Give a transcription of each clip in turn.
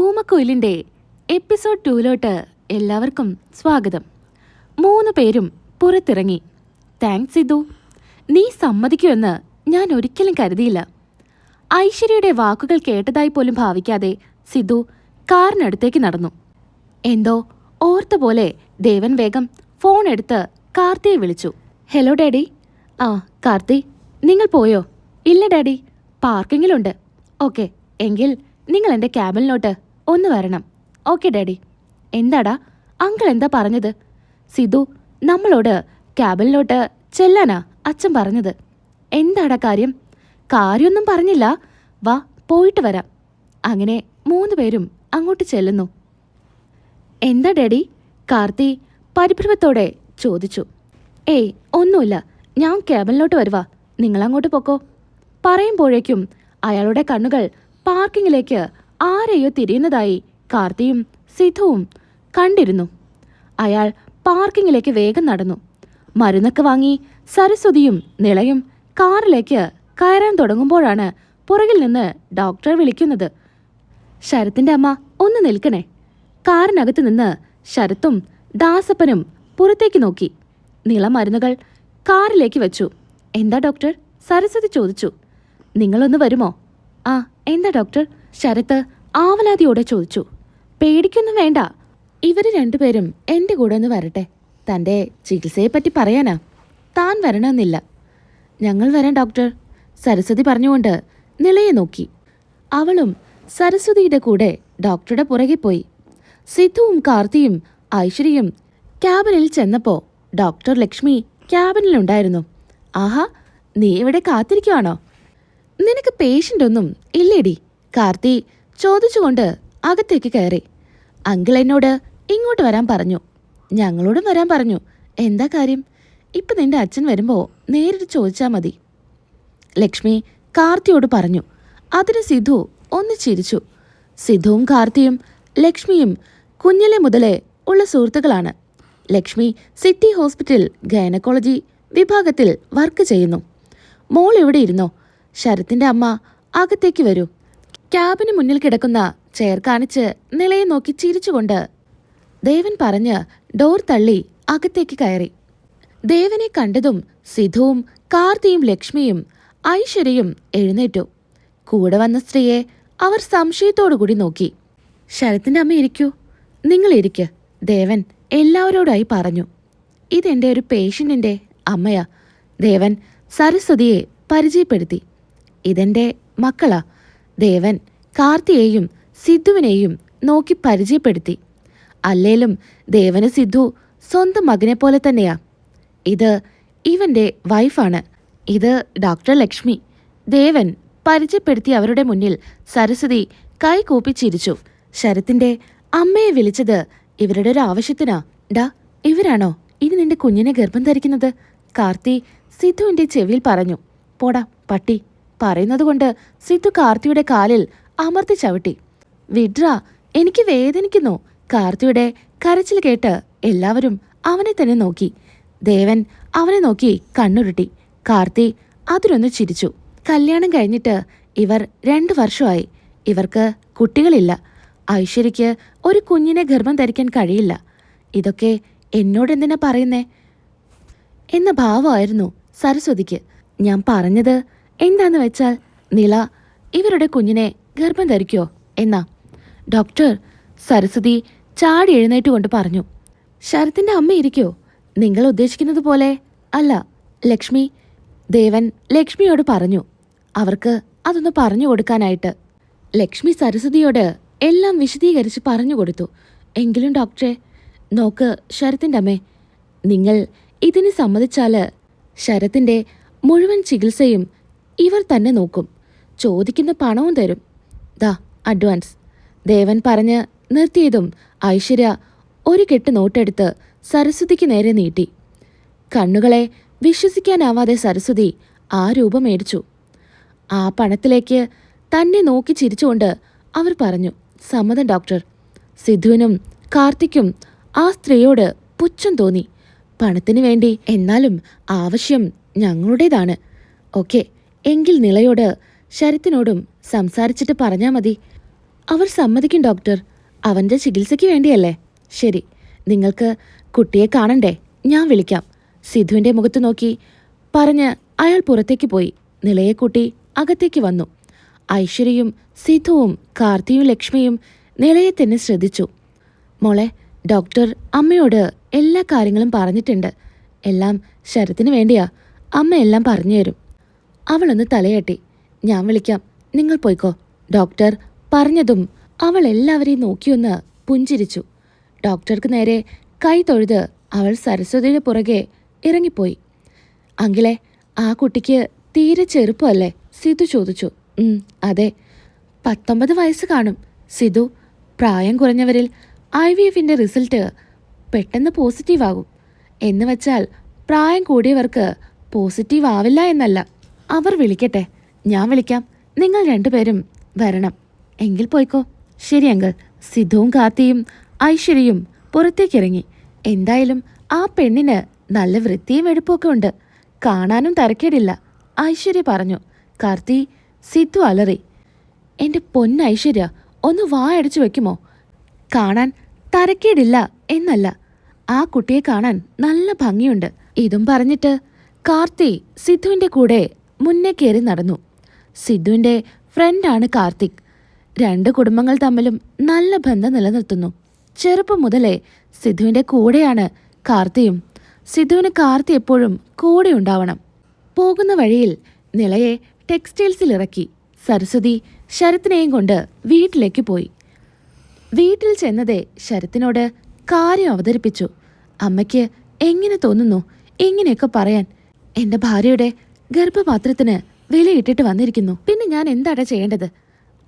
ഊമക്കുയിലിന്റെ episode ടൂലോട്ട് എല്ലാവർക്കും സ്വാഗതം. മൂന്ന് പേരും പുറത്തിറങ്ങി. താങ്ക്സ് സിധു നീ സമ്മതിക്കുമെന്ന് ഞാൻ ഒരിക്കലും കരുതിയില്ല. ഐശ്വര്യയുടെ വാക്കുകൾ കേട്ടതായി പോലും ഭാവിക്കാതെ സിദ്ധു കാറിനടുത്തേക്ക് നടന്നു. എന്തോ ഓർത്ത പോലെ ദേവൻ വേഗം ഫോൺ എടുത്ത് കാർത്തിയെ വിളിച്ചു. Hello daddy. ആ കാർത്തി. നിങ്ങൾ പോയോ? ഇല്ല ഡാഡി. പാർക്കിങ്ങിലുണ്ട്. ഓക്കെ എങ്കിൽ നിങ്ങൾ എന്റെ ക്യാബിനിലോട്ട് ഒന്ന് വരണം. Okay daddy. എന്താടാ? അങ്കിൾ എന്താ പറഞ്ഞത്? സിധു നമ്മളോട് ക്യാബിനിലോട്ട് ചെല്ലാനാ അച്ഛൻ പറഞ്ഞത്. എന്താടാ കാര്യം? കാര്യമൊന്നും പറഞ്ഞില്ല. വാ പോയിട്ട് വരാം. അങ്ങനെ മൂന്ന് പേരും അങ്ങോട്ട് ചെല്ലുന്നു. എന്താ ഡാഡി? കാർത്തി പരിഭ്രമത്തോടെ ചോദിച്ചു. ഏയ് ഒന്നുമില്ല. ഞാൻ ക്യാബിനിലോട്ട് വരുവാ. നിങ്ങളങ്ങോട്ട് പൊക്കോ. പറയുമ്പോഴേക്കും അയാളുടെ കണ്ണുകൾ പാർക്കിങ്ങിലേക്ക് ആരെയോ തിരിയുന്നതായി കാർത്തിയും സിധുവും കണ്ടിരുന്നു. അയാൾ പാർക്കിങ്ങിലേക്ക് വേഗം നടന്നു. മരുന്നൊക്കെ വാങ്ങി സരസ്വതിയും നിളയും കാറിലേക്ക് കയറാൻ തുടങ്ങുമ്പോഴാണ് പുറകിൽ നിന്ന് ഡോക്ടർ വിളിക്കുന്നത്. ശരത്തിന്റെ അമ്മ ഒന്ന് നിൽക്കണേ. കാറിനകത്ത് നിന്ന് ശരത്തും ദാസപ്പനും പുറത്തേക്ക് നോക്കി. നിളമരുന്നുകൾ കാറിലേക്ക് വെച്ചു. എന്താ ഡോക്ടർ? സരസ്വതി ചോദിച്ചു. നിങ്ങളൊന്ന് വരുമോ? ആ എന്താ ഡോക്ടർ? ശരത്ത് ആവലാതിയോടെ ചോദിച്ചു പേടിക്കൊന്നും വേണ്ട. ഇവർ രണ്ടുപേരും എന്റെ കൂടെ ഒന്ന് വരട്ടെ. തന്റെ ചികിത്സയെപ്പറ്റി പറയാനാ. താൻ വരണമെന്നില്ല. ഞങ്ങൾ വരാം ഡോക്ടർ. സരസ്വതി പറഞ്ഞുകൊണ്ട് നിളയെ നോക്കി. അവളും സരസ്വതിയുടെ കൂടെ ഡോക്ടറുടെ പുറകെ പോയി. സിദ്ധുവും കാർത്തിയും ഐശ്വര്യയും ക്യാബിനിൽ ചെന്നപ്പോൾ ഡോക്ടർ ലക്ഷ്മി ക്യാബിനിലുണ്ടായിരുന്നു. ആഹാ നീ ഇവിടെ കാത്തിരിക്കുവാണോ? നിനക്ക് പേഷ്യന്റ് ഒന്നും ഇല്ലേടി. കാർത്തി ചോദിച്ചുകൊണ്ട് അകത്തേക്ക് കയറി. അങ്കിൾ എന്നോട് ഇങ്ങോട്ട് വരാൻ പറഞ്ഞു. ഞങ്ങളോടും വരാൻ പറഞ്ഞു. എന്താ കാര്യം? ഇപ്പം നിന്റെ അച്ഛൻ വരുമ്പോൾ നേരിട്ട് ചോദിച്ചാൽ മതി. ലക്ഷ്മി കാർത്തിയോട് പറഞ്ഞു. അതിന് സിധു ഒന്ന് ചിരിച്ചു. സിധുവും കാർത്തിയും ലക്ഷ്മിയും കുഞ്ഞിലെ മുതലേ ഉള്ള സുഹൃത്തുക്കളാണ്. ലക്ഷ്മി സിറ്റി ഹോസ്പിറ്റൽ ഗൈനക്കോളജി വിഭാഗത്തിൽ വർക്ക് ചെയ്യുന്നു. മോൾ ഇവിടെ ഇരുന്നോ? ശരത്തിന്റെ അമ്മ അകത്തേക്ക് വരൂ. ക്യാബിന് മുന്നിൽ കിടക്കുന്ന ചെയർ കാണിച്ച് നിലയെ നോക്കി ചിരിച്ചുകൊണ്ട് ദേവൻ പറഞ്ഞ് ഡോർ തള്ളി അകത്തേക്ക് കയറി. ദേവനെ കണ്ടതും സിധുവും കാർത്തിയും ലക്ഷ്മിയും ഐശ്വര്യയും എഴുന്നേറ്റു. കൂടെ വന്ന സ്ത്രീയെ അവർ സംശയത്തോടുകൂടി നോക്കി. ശരത്തിന്റെ അമ്മ ഇരിക്കൂ. നിങ്ങൾ ഇരിക്ക് ദേവൻ എല്ലാവരോടായി പറഞ്ഞു. ഇതെന്റെ ഒരു പേഷ്യന്റിന്റെ അമ്മയാ ദേവൻ സരസ്വതിയെ പരിചയപ്പെടുത്തി. ഇതെന്റെ മക്കളാ ദേവൻ കാർത്തിയെയും സിദ്ധുവിനെയും നോക്കി പരിചയപ്പെടുത്തി. അല്ലേലും ദേവന് സിദ്ധു സ്വന്തം മകനെ പോലെ തന്നെയാ. ഇത് ഇവന്റെ വൈഫാണ്. ഇത് ഡോക്ടർ ലക്ഷ്മി. ദേവൻ പരിചയപ്പെടുത്തി അവരുടെ മുന്നിൽ സരസ്വതി കൈകൂപ്പി ചിരിച്ചു. ശരത്തിന്റെ അമ്മയെ വിളിച്ചത് ഇവരുടെ ഒരു ആവശ്യത്തിനാ. ഡാ ഇവരാണോ ഇനി നിന്റെ കുഞ്ഞിനെ ഗർഭം ധരിക്കുന്നത്? കാർത്തി സിദ്ധുവിന്റെ ചെവിയിൽ പറഞ്ഞു. പോടാ പട്ടി. പറയുന്നതുകൊണ്ട് സിദ്ധു കാർത്തിയുടെ കാലിൽ അമർത്തി ചവിട്ടി. വിഡ്ര എനിക്ക് വേദനിക്കുന്നു കാർത്തിയുടെ കരച്ചിൽ കേട്ട് എല്ലാവരും അവനെ തന്നെ നോക്കി. ദേവൻ അവനെ നോക്കി കണ്ണുരുട്ടി. കാർത്തി അതിലൊന്ന് ചിരിച്ചു. കല്യാണം കഴിഞ്ഞിട്ട് ഇവർ രണ്ടു വർഷമായി. ഇവർക്ക് കുട്ടികളില്ല. ഐശ്വര്യയ്ക്ക് ഒരു കുഞ്ഞിനെ ഗർഭം ധരിക്കാൻ കഴിയില്ല. ഇതൊക്കെ എന്നോടെന്തിനാ പറയുന്നേ? എന്ന ഭാവമായിരുന്നു സരസ്വതിക്ക്. ഞാൻ പറഞ്ഞത് എന്താന്ന് വെച്ചാൽ നില ഇവരുടെ കുഞ്ഞിനെ ഗർഭം ധരിക്കോ എന്നാ. ഡോക്ടർ സരസ്വതി ചാടി എഴുന്നേറ്റുകൊണ്ട് പറഞ്ഞു ശരത്തിന്റെ അമ്മ ഇരിക്കോ? നിങ്ങൾ ഉദ്ദേശിക്കുന്നത് പോലെ അല്ല. ലക്ഷ്മി ദേവൻ ലക്ഷ്മിയോട് പറഞ്ഞു അവർക്ക് അതൊന്ന് പറഞ്ഞു കൊടുക്കാനായിട്ട്. ലക്ഷ്മി സരസ്വതിയോട് എല്ലാം വിശദീകരിച്ച് പറഞ്ഞു കൊടുത്തു എങ്കിലും ഡോക്ടറെ നോക്ക് ശരത്തിന്റെ അമ്മേ നിങ്ങൾ ഇതിന് സമ്മതിച്ചാൽ ശരത്തിന്റെ മുഴുവൻ ചികിത്സയും ഇവർ തന്നെ നോക്കും. ചോദിക്കുന്ന പണവും തരും. ദാ അഡ്വാൻസ്. ദേവൻ പറഞ്ഞ് നിർത്തിയതും ഐശ്വര്യ ഒരു കെട്ട് നോട്ടെടുത്ത് സരസ്വതിക്ക് നേരെ നീട്ടി. കണ്ണുകളെ വിശ്വസിക്കാനാവാതെ സരസ്വതി ആ രൂപം മേടിച്ചു. ആ പണത്തിലേക്ക് തന്നെ നോക്കി ചിരിച്ചുകൊണ്ട് അവർ പറഞ്ഞു സമ്മതം ഡോക്ടർ. സിദ്ധുവിനും കാർത്തിക്കും ആ സ്ത്രീയോട് പുച്ഛം തോന്നി. പണത്തിന് വേണ്ടി എന്നാലും ആവശ്യം ഞങ്ങളുടേതാണ്. ഓക്കെ എങ്കിൽ നിളയോട് ശരത്തിനോടും സംസാരിച്ചിട്ട് പറഞ്ഞാ മതി. അവർ സമ്മതിക്കും ഡോക്ടർ. അവന്റെ ചികിത്സയ്ക്ക് വേണ്ടിയല്ലേ. ശരി നിങ്ങൾക്ക് കുട്ടിയെ കാണണ്ടേ? ഞാൻ വിളിക്കാം. സിധുവിന്റെ മുഖത്ത് നോക്കി പറഞ്ഞ് അയാൾ പുറത്തേക്ക് പോയി. നിലയെ കൂട്ടി അകത്തേക്ക് വന്നു. ഐശ്വര്യയും സിധുവും കാർത്തിയും ലക്ഷ്മിയും നിലയെ തന്നെ ശ്രദ്ധിച്ചു. മോളെ ഡോക്ടർ അമ്മയോട് എല്ലാ കാര്യങ്ങളും പറഞ്ഞിട്ടുണ്ട്. എല്ലാം ശരത്തിന് വേണ്ടിയാ. അമ്മ എല്ലാം പറഞ്ഞു തരും. അവളൊന്ന് തലയാട്ടി. ഞാൻ വിളിക്കാം. നിങ്ങൾ പോയിക്കോ. ഡോക്ടർ പറഞ്ഞതും അവൾ എല്ലാവരെയും നോക്കിയൊന്ന് പുഞ്ചിരിച്ചു. ഡോക്ടർക്ക് നേരെ കൈ തൊഴുത് അവൾ സരസ്വതിയുടെ പുറകെ ഇറങ്ങിപ്പോയി. അങ്കിളെ ആ കുട്ടിക്ക് തീരെ ചെറുപ്പമല്ലേ സിതു ചോദിച്ചു. അതെ. പത്തൊമ്പത് വയസ്സ് കാണും. സിതു പ്രായം കുറഞ്ഞവരിൽ ഐ വി എഫിന്റെ റിസൾട്ട് പെട്ടെന്ന് പോസിറ്റീവ് ആകും എന്ന് വെച്ചാൽ പ്രായം കൂടിയവർക്ക് പോസിറ്റീവ് ആവില്ല എന്നല്ല. അവർ വിളിക്കട്ടെ. ഞാൻ വിളിക്കാം. നിങ്ങൾ രണ്ടുപേരും വരണം. എങ്കിൽ പോയിക്കോ. ശരി അങ്കിൾ. സിദ്ധുവും കാത്തിയും ഐശ്വര്യയും പുറത്തേക്കിറങ്ങി. എന്തായാലും ആ പെണ്ണിന് നല്ല വൃത്തിയും എടുപ്പൊക്കെ ഉണ്ട്. കാണാനും തരക്കേടില്ല. ഐശ്വര്യ പറഞ്ഞു. കാർത്തി സിദ്ധു അലറി. എന്റെ പൊന്ന ഐശ്വര്യ ഒന്ന് അടിച്ചു വെക്കുമോ? കാണാൻ തരക്കേടില്ല എന്നല്ല. ആ കുട്ടിയെ കാണാൻ നല്ല ഭംഗിയുണ്ട്. ഇതും പറഞ്ഞിട്ട് കാർത്തി സിദ്ധുവിന്റെ കൂടെ മുന്നേ കയറി നടന്നു. സിദ്ധുവിന്റെ ഫ്രണ്ടാണ് കാർത്തിക്. രണ്ട് കുടുംബങ്ങൾ തമ്മിലും നല്ല ബന്ധം നിലനിർത്തുന്നു. ചെറുപ്പം മുതലേ സിദ്ധുവിന്റെ കൂടെയാണ് കാർത്തിയും. സിദ്ധുവിന് കാർത്തി എപ്പോഴും കൂടെ ഉണ്ടാവണം. പോകുന്ന വഴിയിൽ നിളയെ ടെക്സ്റ്റൈൽസിൽ ഇറക്കി. സരസ്വതി ശരത്തിനെയും കൊണ്ട് വീട്ടിലേക്ക് പോയി. വീട്ടിൽ ചെന്നതേ ശരത്തിനോട് കാര്യം അവതരിപ്പിച്ചു. അമ്മയ്ക്ക് എങ്ങനെ തോന്നുന്നു? ഇങ്ങനെയൊക്കെ പറയാൻ. എന്റെ ഭാര്യയുടെ ഗർഭപാത്രത്തിന് വിലയിട്ടിട്ട് വന്നിരിക്കുന്നു. പിന്നെ ഞാൻ എന്താടാ ചെയ്യേണ്ടത്?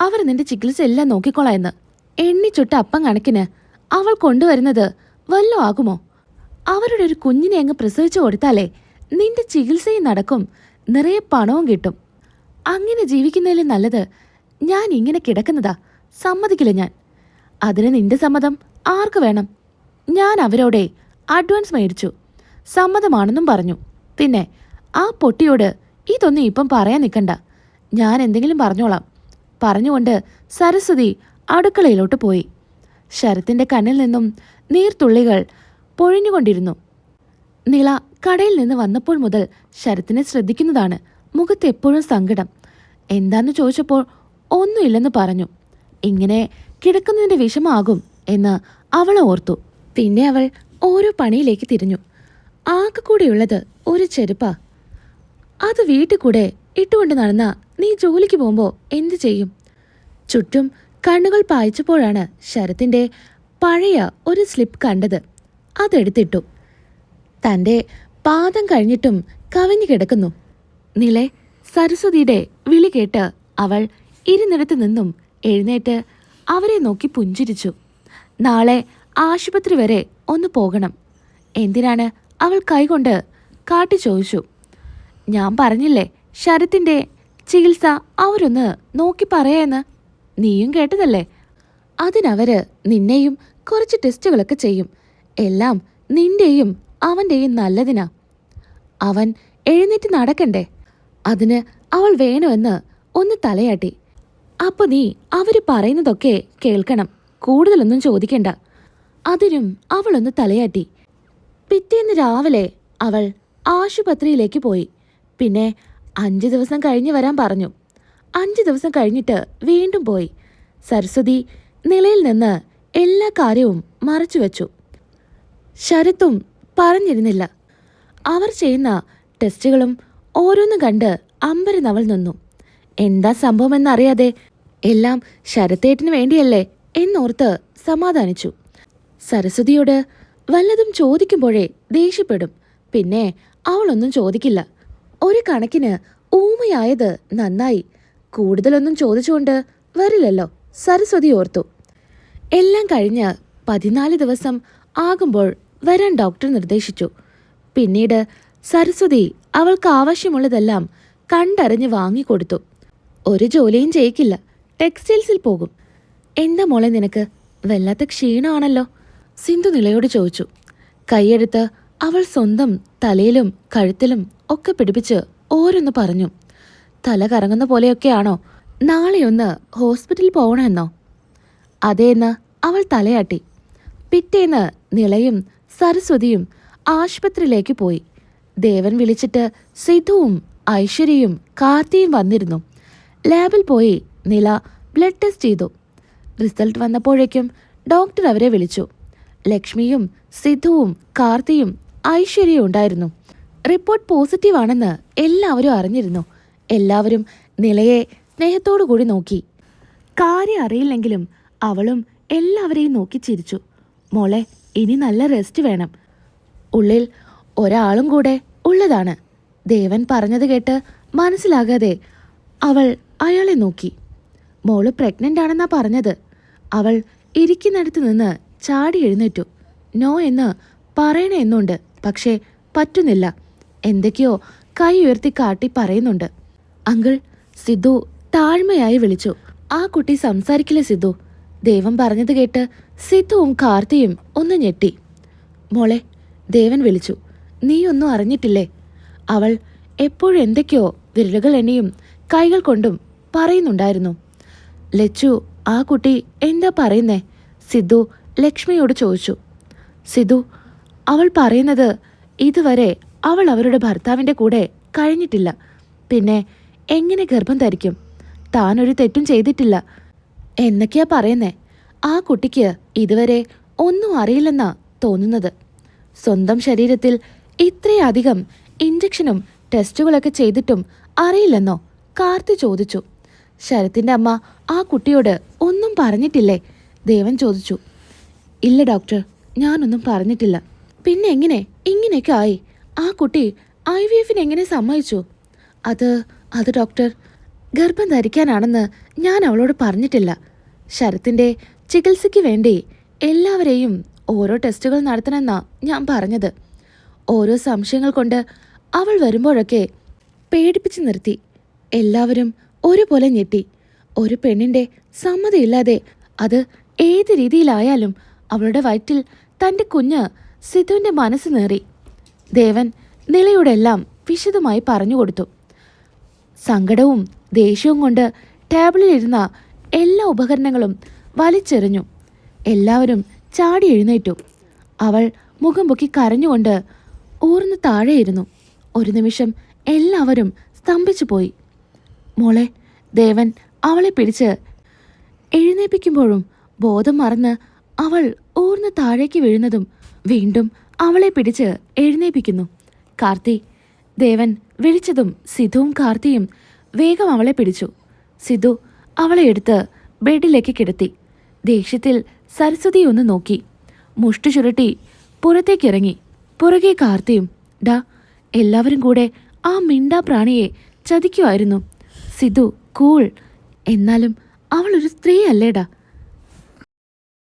അവർ നിന്റെ ചികിത്സ എല്ലാം നോക്കിക്കോളാം എന്ന്. എണ്ണിച്ചുട്ട അപ്പം കണക്കിന് അവൾ കൊണ്ടുവരുന്നത് വല്ലോ ആകുമോ? അവരുടെ ഒരു കുഞ്ഞിനെ അങ്ങ് പ്രസവിച്ചു കൊടുത്താലേ നിന്റെ ചികിത്സയും നടക്കും. നിറയെ പണവും കിട്ടും. അങ്ങനെ ജീവിക്കുന്നതിലും നല്ലത് ഞാൻ ഇങ്ങനെ കിടക്കുന്നതാ. സമ്മതിക്കില്ല ഞാൻ. അതിന് നിന്റെ സമ്മതം ആർക്ക് വേണം? ഞാൻ അവരോടെ അഡ്വാൻസ് മേടിച്ചു. സമ്മതമാണെന്നും പറഞ്ഞു. പിന്നെ ആ പൊട്ടിയോട് ഇതൊന്നും ഇപ്പം പറയാൻ നിൽക്കണ്ട. ഞാൻ എന്തെങ്കിലും പറഞ്ഞോളാം. പറഞ്ഞുകൊണ്ട് സരസ്വതി അടുക്കളയിലോട്ട് പോയി. ശരത്തിന്റെ കണ്ണിൽ നിന്നും നീർത്തുള്ളികൾ പൊഴിഞ്ഞുകൊണ്ടിരുന്നു. നിള കടയിൽ നിന്ന് വന്നപ്പോൾ മുതൽ ശരത്തിനെ ശ്രദ്ധിക്കുന്നതാണ് മുഖത്ത് എപ്പോഴും സങ്കടം. എന്താന്ന് ചോദിച്ചപ്പോൾ ഒന്നുമില്ലെന്ന് പറഞ്ഞു. ഇങ്ങനെ കിടക്കുന്നതിന്റെ വിഷമാകും എന്ന് അവൾ ഓർത്തു. പിന്നെ അവൾ ഓരോ പണിയിലേക്ക് തിരിഞ്ഞു. ആകെ കൂടെയുള്ളത് ഒരു ചെരുപ്പാ. അത് വീട്ടിൽ കൂടെ ഇട്ടുകൊണ്ട് നടന്ന നീ ജോലിക്ക് പോകുമ്പോ എന്തു ചെയ്യും? ചുറ്റും കണ്ണുകൾ പായിച്ചപ്പോഴാണ് ശരത്തിന്റെ പഴയ ഒരു സ്ലിപ്പ് കണ്ടത്. അതെടുത്തിട്ടു തന്റെ പാദം കഴിഞ്ഞിട്ടും കവിഞ്ഞു കിടക്കുന്നു. നിലെ സരസ്വതിയുടെ വിളി കേട്ട് അവൾ ഇരുന്നിടത്ത് നിന്നും എഴുന്നേറ്റ് അവരെ നോക്കി പുഞ്ചിരിച്ചു. നാളെ ആശുപത്രി വരെ ഒന്ന് പോകണം. എന്തിനാണ് അവൾ കൈകൊണ്ട് കാട്ടി ചോദിച്ചു. ഞാൻ പറഞ്ഞില്ലേ ശരത്തിന്റെ ചികിത്സ അവരൊന്ന് നോക്കി പറയാന്ന്? നീയും കേട്ടതല്ലേ? അതിനവര് നിന്നെയും കുറച്ച് ടെസ്റ്റുകളൊക്കെ ചെയ്യും. എല്ലാം നിന്റെയും അവന്റെയും നല്ലതിനാ. അവൻ എഴുന്നേറ്റ് നടക്കണ്ടേ? അതിന് അവൾ വേണമെന്ന് ഒന്ന് തലയാട്ടി. അപ്പൊ നീ അവർ പറയുന്നതൊക്കെ കേൾക്കണം. കൂടുതലൊന്നും ചോദിക്കണ്ട. അതിനും അവളൊന്ന് തലയാട്ടി. പിറ്റേന്ന് രാവിലെ അവൾ ആശുപത്രിയിലേക്ക് പോയി. പിന്നെ അഞ്ച് ദിവസം കഴിഞ്ഞ് വരാൻ പറഞ്ഞു. അഞ്ച് ദിവസം കഴിഞ്ഞിട്ട് വീണ്ടും പോയി. സരസ്വതി നിലയിൽ നിന്ന് എല്ലാ കാര്യവും മറച്ചു വെച്ചു. ശരത്തും പറഞ്ഞിരുന്നില്ല. അവർ ചെയ്യുന്ന ടെസ്റ്റുകളും ഓരോന്നും കണ്ട് അമ്പരനവൾ നിന്നു. എന്താ സംഭവമെന്നറിയാതെ എല്ലാം ശരത്തേട്ടിന് വേണ്ടിയല്ലേ എന്നോർത്ത് സമാധാനിച്ചു. സരസ്വതിയോട് വല്ലതും ചോദിക്കുമ്പോഴേ ദേഷ്യപ്പെടും. പിന്നെ അവളൊന്നും ചോദിക്കില്ല. ഒരു കണക്കിന് ഊമയായത് നന്നായി. കൂടുതലൊന്നും ചോദിച്ചുകൊണ്ട് വരില്ലല്ലോ. സരസ്വതി ഓർത്തു. എല്ലാം കഴിഞ്ഞ് പതിനാല് ദിവസം ആകുമ്പോൾ വരാൻ ഡോക്ടർ നിർദ്ദേശിച്ചു. പിന്നീട് സരസ്വതി അവൾക്ക് ആവശ്യമുള്ളതെല്ലാം കണ്ടറിഞ്ഞ് വാങ്ങിക്കൊടുത്തു. ഒരു ജോലിയും ചെയ്യിക്കില്ല. ടെക്സ്റ്റൈൽസിൽ പോകും. എന്താ മോളെ നിനക്ക്? വല്ലാത്ത ക്ഷീണമാണല്ലോ. സിന്ധു നിലയോട് ചോദിച്ചു. കൈയെടുത്ത് അവൾ സ്വന്തം തലയിലും കഴുത്തിലും ഒക്കെ പിടിപ്പിച്ച് ഓരോന്ന് പറഞ്ഞു. തല കറങ്ങുന്ന പോലെയൊക്കെയാണോ? നാളെയൊന്ന് ഹോസ്പിറ്റലിൽ പോകണമെന്നോ? അതേന്ന് അവൾ തലയാട്ടി. പിറ്റേന്ന് നിളയും സരസ്വതിയും ആശുപത്രിയിലേക്ക് പോയി. ദേവൻ വിളിച്ചിട്ട് സിധുവും ഐശ്വര്യയും കാർത്തിയും വന്നിരുന്നു. ലാബിൽ പോയി നില ബ്ലഡ് ടെസ്റ്റ് ചെയ്തു. റിസൾട്ട് വന്നപ്പോഴേക്കും ഡോക്ടർ അവരെ വിളിച്ചു. ലക്ഷ്മിയും സിധുവും കാർത്തിയും ഐശ്വര്യയും ഉണ്ടായിരുന്നു. റിപ്പോർട്ട് പോസിറ്റീവാണെന്ന് എല്ലാവരും അറിഞ്ഞിരുന്നു. എല്ലാവരും നിലയെ സ്നേഹത്തോടു കൂടി നോക്കി. കാര്യം അറിയില്ലെങ്കിലും അവളും എല്ലാവരെയും നോക്കി ചിരിച്ചു. മോളെ ഇനി നല്ല റെസ്റ്റ് വേണം. ഉള്ളിൽ ഒരാളും കൂടെ ഉള്ളതാണ്. ദേവൻ പറഞ്ഞത് കേട്ട് മനസ്സിലാകാതെ അവൾ അയാളെ നോക്കി. മോൾ പ്രഗ്നന്റ് ആണെന്നാ പറഞ്ഞത്. അവൾ ഇരിക്കുന്നിടത്ത് നിന്ന് ചാടി എഴുന്നേറ്റു. നോ എന്ന് പറയണേ എന്നുണ്ട് പക്ഷേ പറ്റുന്നില്ല. എന്തൊക്കെയോ കൈ ഉയർത്തി കാട്ടി പറയുന്നുണ്ട്. അങ്കിൾ സിദ്ധു താഴ്മയായി വിളിച്ചു. ആ കുട്ടി സംസാരിക്കില്ല സിദ്ധു? ദേവൻ പറഞ്ഞത് കേട്ട് സിദ്ധുവും കാർത്തിയും ഒന്ന് ഞെട്ടി. മോളെ ദേവൻ വിളിച്ചു. നീയൊന്നും അറിഞ്ഞിട്ടില്ലേ? അവൾ എപ്പോഴും എന്തൊക്കെയോ വിരലുകൾ എണ്ണിയും കൈകൾ കൊണ്ടും പറയുന്നുണ്ടായിരുന്നു. ലച്ചു ആ കുട്ടി എന്താ പറയുന്നേ? സിദ്ധു ലക്ഷ്മിയോട് ചോദിച്ചു. സിദ്ധു അവൾ പറയുന്നത് ഇതുവരെ അവൾ അവരുടെ ഭർത്താവിന്റെ കൂടെ കഴിഞ്ഞിട്ടില്ല. പിന്നെ എങ്ങനെ ഗർഭം ധരിക്കും? താനൊരു തെറ്റും ചെയ്തിട്ടില്ല. എന്നൊക്കെയാ പറയുന്നേ. ആ കുട്ടിക്ക് ഇതുവരെ ഒന്നും അറിയില്ലെന്നാ തോന്നുന്നത്. സ്വന്തം ശരീരത്തിൽ ഇത്രയധികം ഇഞ്ചക്ഷനും ടെസ്റ്റുകളൊക്കെ ചെയ്തിട്ടും അറിയില്ലെന്നോ കാർത്തി ചോദിച്ചു. ശരത്തിന്റെ അമ്മ ആ കുട്ടിയോട് ഒന്നും പറഞ്ഞിട്ടില്ലേ? ദേവൻ ചോദിച്ചു. ഇല്ല ഡോക്ടർ ഞാനൊന്നും പറഞ്ഞിട്ടില്ല. പിന്നെ എങ്ങനെ? ഇങ്ങനെയൊക്കെ ആയി. ആ കുട്ടി ഐ വി എഫിന് എങ്ങനെ സമ്മതിച്ചു? അത് അത് ഡോക്ടർ ഗർഭം ധരിക്കാനാണെന്ന് ഞാൻ അവളോട് പറഞ്ഞിട്ടില്ല. ശരത്തിന്റെ ചികിത്സയ്ക്ക് വേണ്ടി എല്ലാവരെയും ഓരോ ടെസ്റ്റുകൾ നടത്തണമെന്നാ ഞാൻ പറഞ്ഞത്. ഓരോ സംശയങ്ങൾ കൊണ്ട് അവൾ വരുമ്പോഴൊക്കെ പേടിപ്പിച്ച് നിർത്തി. എല്ലാവരും ഒരുപോലെ ഞെട്ടി. ഒരു പെണ്ണിന്റെ സമ്മതിയില്ലാതെ അത് ഏത് രീതിയിലായാലും അവളുടെ വയറ്റിൽ തന്റെ കുഞ്ഞ് സിധുവിന്റെ മനസ്സ് നേറി. ദേവൻ നിലയോടെല്ലാം വിശദമായി പറഞ്ഞുകൊടുത്തു സങ്കടവും ദേഷ്യവും കൊണ്ട് ടേബിളിലിരുന്ന എല്ലാ ഉപകരണങ്ങളും വലിച്ചെറിഞ്ഞു. എല്ലാവരും ചാടി എഴുന്നേറ്റു. അവൾ മുഖം പൊക്കി കരഞ്ഞുകൊണ്ട് ഊർന്ന് താഴെയിരുന്നു. ഒരു നിമിഷം എല്ലാവരും സ്തംഭിച്ചു പോയി. മോളെ ദേവൻ അവളെ പിടിച്ച് എഴുന്നേപ്പിക്കുമ്പോഴും ബോധം മറന്ന് അവൾ ഊർന്ന് താഴേക്ക് വീഴുന്നതും വീണ്ടും അവളെ പിടിച്ച് എഴുന്നേപ്പിക്കുന്നു. കാർത്തി ദേവൻ വിളിച്ചതും സിധുവും കാർത്തിയും വേഗം അവളെ പിടിച്ചു. സിധു അവളെ എടുത്ത് ബെഡിലേക്ക് കിടത്തി. ദേഷ്യത്തിൽ സരസ്വതി ഒന്ന് നോക്കി. മുഷ്ടി ചുരുട്ടി പുറത്തേക്കിറങ്ങി. പുറകെ കാർത്തിയും ഡാ എല്ലാവരും കൂടെ ആ മിണ്ടാ പ്രാണിയെ ചതിക്കുമായിരുന്നു സിധു കൂൾ. എന്നാലും അവളൊരു സ്ത്രീയല്ലേടാ